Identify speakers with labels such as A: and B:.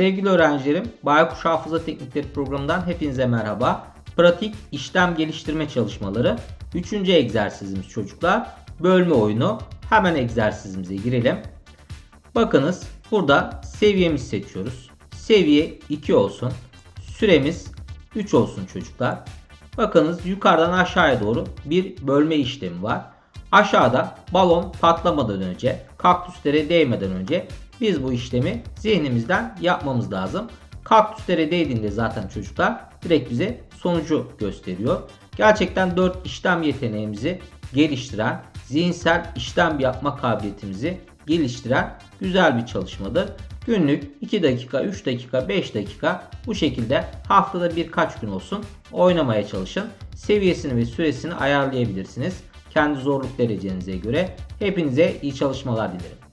A: Sevgili öğrencilerim, Baykuş Hafıza Teknikleri programından hepinize merhaba. Pratik işlem geliştirme çalışmaları. Üçüncü egzersizimiz çocuklar. Bölme oyunu. Hemen egzersizimize girelim. Bakınız burada seviyemizi seçiyoruz. Seviye 2 olsun. Süremiz 3 olsun çocuklar. Bakınız yukarıdan aşağıya doğru bir bölme işlemi var. Aşağıda balon patlamadan önce, kaktüslere değmeden önce biz bu işlemi zihnimizden yapmamız lazım. Kaktüslere değdiğinde zaten çocuklar direkt bize sonucu gösteriyor. Gerçekten 4 işlem yeteneğimizi geliştiren, zihinsel işlem yapma kabiliyetimizi geliştiren güzel bir çalışmadır. Günlük 2 dakika, 3 dakika, 5 dakika bu şekilde haftada birkaç gün olsun oynamaya çalışın. Seviyesini ve süresini ayarlayabilirsiniz. Kendi zorluk derecenize göre. Hepinize iyi çalışmalar dilerim.